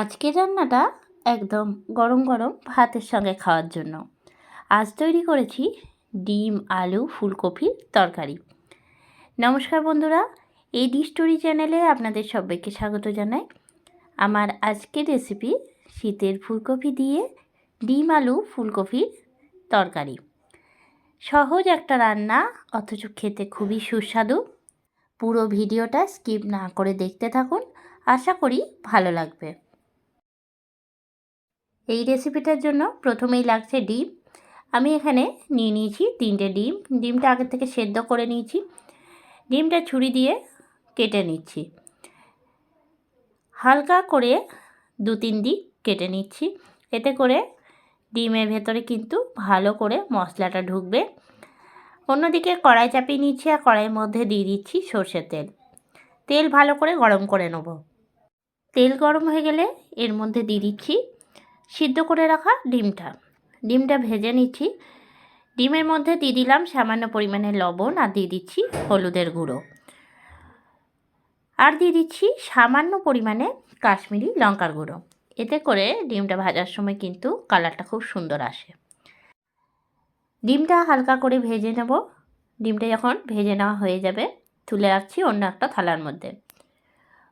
আজকের রান্নাটা একদম গরম গরম ভাতের সঙ্গে খাওয়ার জন্য। আজ তৈরি করেছি ডিম, আলু ফুলকপির তরকারি। নমস্কার বন্ধুরা, এই ডি স্টোরি চ্যানেলে আপনাদের সবাইকে স্বাগত জানাই। আমার আজকের রেসিপি শীতের ফুলকপি দিয়ে ডিম, আলু ফুলকপির তরকারি। সহজ একটা রান্না, অথচ খেতে খুবই সুস্বাদু। পুরো ভিডিওটা স্কিপ না করে দেখতে থাকুন, আশা করি ভালো লাগবে। এই রেসিপিটার জন্য প্রথমেই লাগছে ডিম। আমি এখানে নিয়ে নিয়েছি তিনটে ডিম। ডিমটা আগে থেকে সেদ্ধ করে নিয়েছি। ডিমটা ছুরি দিয়ে কেটে নিচ্ছি। হালকা করে দু তিন দিক কেটে নিচ্ছি। এতে করে ডিমের ভেতরে কিন্তু ভালো করে মশলাটা ঢুকবে। অন্যদিকে কড়াই চাপিয়ে নিচ্ছি আর কড়াইয়ের মধ্যে দিয়ে দিচ্ছি সর্ষের তেল। তেল ভালো করে গরম করে নেব। তেল গরম হয়ে গেলে এর মধ্যে দিয়ে দিচ্ছি সিদ্ধ করে রাখা ডিমটা। ডিমটা ভেজে নিচ্ছি। ডিমের মধ্যে দিয়ে দিলাম সামান্য পরিমাণে লবণ আর দিয়ে দিচ্ছি হলুদের গুঁড়ো। আর দিয়ে দিচ্ছি সামান্য পরিমাণে কাশ্মীরি লঙ্কার গুঁড়ো। এতে করে ডিমটা ভাজার সময় কিন্তু কালারটা খুব সুন্দর আসে। ডিমটা হালকা করে ভেজে নেব। ডিমটা যখন ভেজে নেওয়া হয়ে যাবে, তুলে রাখছি অন্য একটা থালার মধ্যে।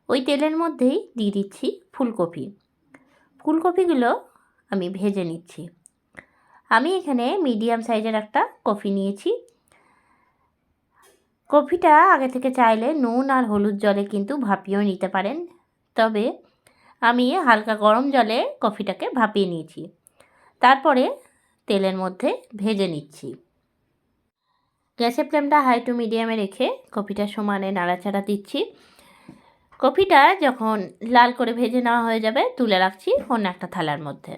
ওই তেলের মধ্যেই দিয়ে দিচ্ছি ফুলকপি। ফুলকপিগুলো আমি ভেজে নিচ্ছি। আমি এখানে মিডিয়াম সাইজের একটা কফি নিয়েছি। কফিটা আগে থেকে চাইলে নুন আর হলুদ জলে কিন্তু ভাপিয়েও নিতে পারেন। তবে আমি হালকা গরম জলে কফিটাকে ভাপিয়ে নিয়েছি। তারপরে তেলের মধ্যে ভেজে নিচ্ছি। গ্যাসের ফ্লেমটা হাই টু মিডিয়ামে রেখে কফিটা সমানে নাড়াচাড়া দিচ্ছি। কফিটা যখন লাল করে ভেজে নেওয়া হয়ে যাবে, তুলে রাখছি অন্য একটা থালার মধ্যে।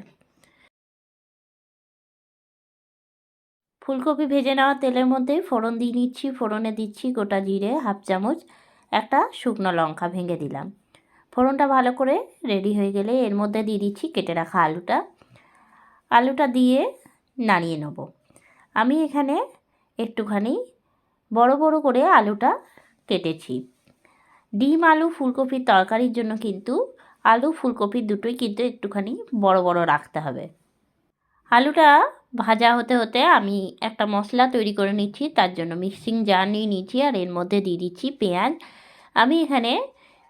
ফুলকপি ভেজে নেওয়া তেলের মধ্যে ফোড়ন দিয়ে নিচ্ছি, ফোড়নে দিচ্ছি গোটা জিরে হাফ চামচ, একটা শুকনো লঙ্কা ভেঙে দিলাম। ফোড়নটা ভালো করে রেডি হয়ে গেলে এর মধ্যে দিয়ে দিচ্ছি কেটে রাখা আলুটা। আলুটা দিয়ে নাড়িয়ে নেব। আমি এখানে একটুখানি বড় বড় করে আলুটা কেটেছি। ডিম, আলু ফুলকপির তরকারির জন্য কিন্তু আলু, ফুলকপি দুটোই কিন্তু একটুখানি বড় বড় রাখতে হবে। আলুটা ভাজা হতে হতে আমি একটা মশলা তৈরি করে নিচ্ছি, তার জন্য মিক্সিং জার নিয়ে নিচ্ছি আর এর মধ্যে দিয়ে দিচ্ছি পেঁয়াজ। আমি এখানে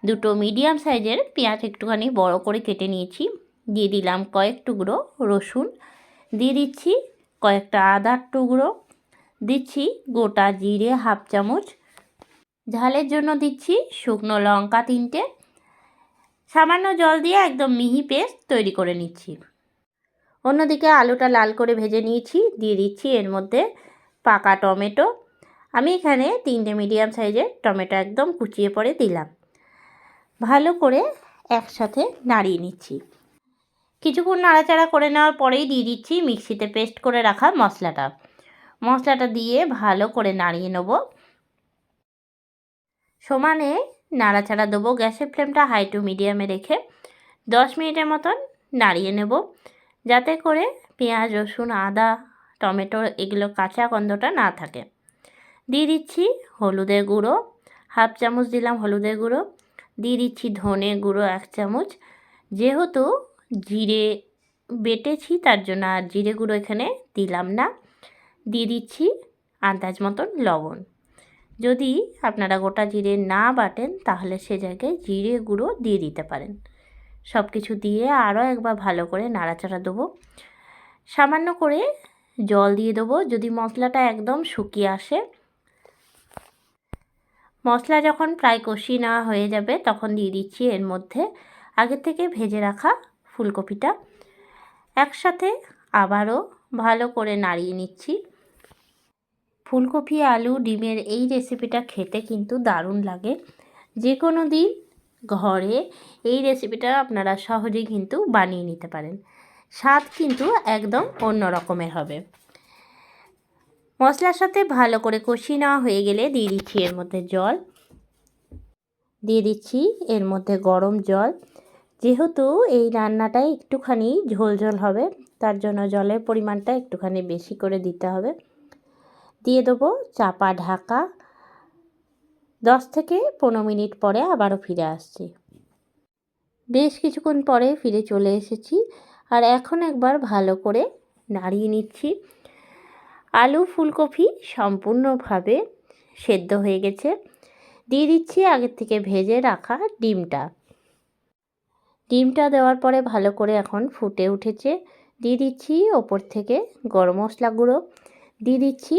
দুটো মিডিয়াম সাইজের পেঁয়াজ একটুখানি বড় করে কেটে নিয়েছি। দিয়ে দিলাম কয়েক টুকরো রসুন। দিয়ে দিচ্ছি কয়েকটা আদার টুকরো। দিচ্ছি গোটা জিরে হাফ চামচ। ঝালের জন্য দিচ্ছি শুকনো লঙ্কা তিনটে। সামান্য জল দিয়ে একদম মিহি পেস্ট তৈরি করে নিচ্ছি। অন্যদিকে আলুটা লাল করে ভেজে নিয়েছি, দিয়ে দিচ্ছি এর মধ্যে পাকা টমেটো। আমি এখানে তিনটে মিডিয়াম সাইজের টমেটো একদম কুচিয়ে পরে দিলাম। ভালো করে একসাথে নাড়িয়ে নিচ্ছি। কিছুক্ষণ নাড়াচাড়া করে নেওয়ার পরেই দিয়ে দিচ্ছি মিক্সিতে পেস্ট করে রাখা মশলাটা। মশলাটা দিয়ে ভালো করে নাড়িয়ে নেব। সমানে নাড়াচাড়া দেবো, গ্যাসের ফ্লেমটা হাই টু মিডিয়ামে রেখে দশ মিনিটের মতন নাড়িয়ে নেব। যাতে করে পেঁয়াজ, রসুন, আদা, টমেটো এগুলো কাঁচা গন্ধটা না থাকে। দিয়ে দিচ্ছি হলুদের গুঁড়ো, হাফ চামচ দিলাম হলুদের গুঁড়ো। দিয়ে দিচ্ছি ধনে গুঁড়ো এক চামচ। যেহেতু জিরে বেটেছি, তার জন্য আর জিরে গুঁড়ো এখানে দিলাম না। দিয়ে দিচ্ছি আন্দাজ মতন লবণ। যদি আপনারা গোটা জিরে না বাটেন, তাহলে সে জায়গায় জিরে গুঁড়ো দিয়ে দিতে পারেন। সব কিছু দিয়ে আরও একবার ভালো করে নাড়াচাড়া দেবো। সামান্য করে জল দিয়ে দেবো, যদি মশলাটা একদম শুকিয়ে আসে। মশলা যখন প্রায় কষিয়ে নেওয়া হয়ে যাবে, তখন দিয়ে দিচ্ছি এর মধ্যে আগে থেকে ভেজে রাখা ফুলকপিটা। একসাথে আবারও ভালো করে নাড়িয়ে নিচ্ছি। ফুলকপি, আলু, ডিমের এই রেসিপিটা খেতে কিন্তু দারুণ লাগে। যে কোনো দিন ঘরে এই রেসিপিটা আপনারা সহজেই কিন্তু বানিয়ে নিতে পারেন। স্বাদ কিন্তু একদম অন্য রকমের হবে। মশলার সাথে ভালো করে কষিয়ে নেওয়া হয়ে গেলে দিয়ে দিচ্ছি এর মধ্যে জল। দিয়ে দিচ্ছি এর মধ্যে গরম জল। যেহেতু এই রান্নাটা একটুখানি ঝোল ঝোল হবে, তার জন্য জলের পরিমাণটা একটুখানি বেশি করে দিতে হবে। দিয়ে দেবো চাপা ঢাকা দশ থেকে পনেরো মিনিট পরে আবারও ফিরে আসছি। বেশ কিছুক্ষণ পরে ফিরে চলে এসেছি আর এখন একবার ভালো করে নাড়িয়ে নিচ্ছি। আলু ফুলকপি সম্পূর্ণভাবে সেদ্ধ হয়ে গেছে। দিয়ে দিচ্ছি আগের থেকে ভেজে রাখা ডিমটা। ডিমটা দেওয়ার পরে ভালো করে এখন ফুটে উঠেছে। দিয়ে দিচ্ছি ওপর থেকে গরম মশলা গুঁড়ো। দিয়ে দিচ্ছি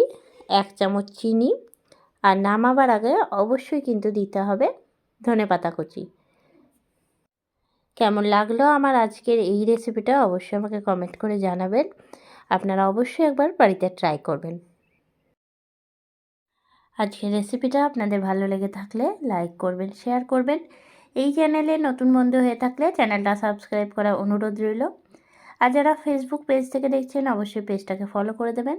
এক চামচ চিনি। আর নামাবার আগে অবশ্যই কিন্তু দিতে হবে ধনে পাতা কুচি। কেমন লাগল আমার আজকের এই রেসিপিটা অবশ্যই আমাকে কমেন্ট করে জানাবেন। আপনারা অবশ্যই একবার বাড়িতে ট্রাই করবেন। আজকের রেসিপিটা আপনাদের ভালো লেগে থাকলে লাইক করবেন শেয়ার করবেন। এই চ্যানেলে নতুন বন্ধু হয়ে থাকলে চ্যানেলটা সাবস্ক্রাইব করার অনুরোধ রইল। আর যারা ফেসবুক পেজ থেকে দেখছেন, অবশ্যই পেজটাকে ফলো করে দেবেন।